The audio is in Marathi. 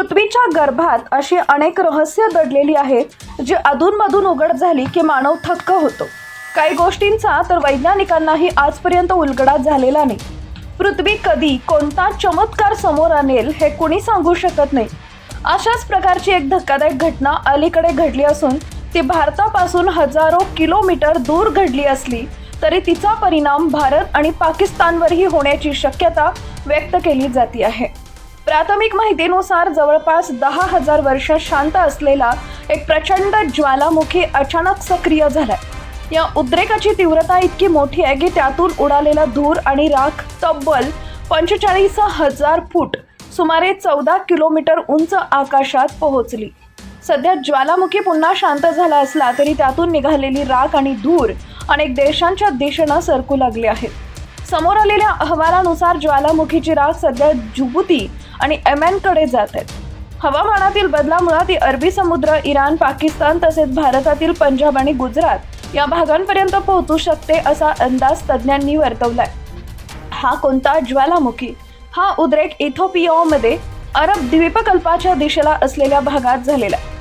पृथ्वीच्या गर्भात अशी अनेक रहस्य दडलेली आहेत जी अधूनमधून उघड झाली की मानव थक्क होतो. काही गोष्टींचा तर वैज्ञानिकांनाही आजपर्यंत उलगडा झालेला नाही. पृथ्वी कधी कोणता चमत्कार समोर आणेल हे कुणी सांगू शकत नाही. अशाच प्रकारची एक धक्कादायक घटना अलीकडे घडली असून ती भारतापासून हजारो किलोमीटर दूर घडली असली तरी तिचा परिणाम भारत आणि पाकिस्तानवरही होण्याची शक्यता व्यक्त केली जाते आहे. प्राथमिक माहितीनुसार जवळपास दहा हजार वर्ष शांत असलेला एक प्रचंड ज्वालामुखी अचानक सक्रिय झालाय. या उद्रेकाची तीव्रता इतकी मोठी आहे की त्यातून उडालेला धूर आणि राख तब्बल पंचेचाळीस हजार फूट सुमारे चौदा किलोमीटर उंच आकाशात पोहोचली. सध्या ज्वालामुखी पुन्हा शांत झाला असला तरी त्यातून निघालेली राख आणि धूर अनेक देशांच्या दिशेनं सरकू लागले आहेत. समोर आलेल्या अहवालानुसार ज्वालामुखीची राख सध्या जुबुती आणि एमॅनकडे जात आहेत. हवामानातील बदलामुळे ती अरबी समुद्र इराण पाकिस्तान तसेच भारतातील पंजाब आणि गुजरात या भागांपर्यंत पोहोचू शकते असा अंदाज तज्ज्ञांनी वर्तवलाय. हा कोणता ज्वालामुखी? हा उद्रेक इथोपियामध्ये अरब द्वीपकल्पाच्या दिशेला असलेल्या भागात झालेला आहे.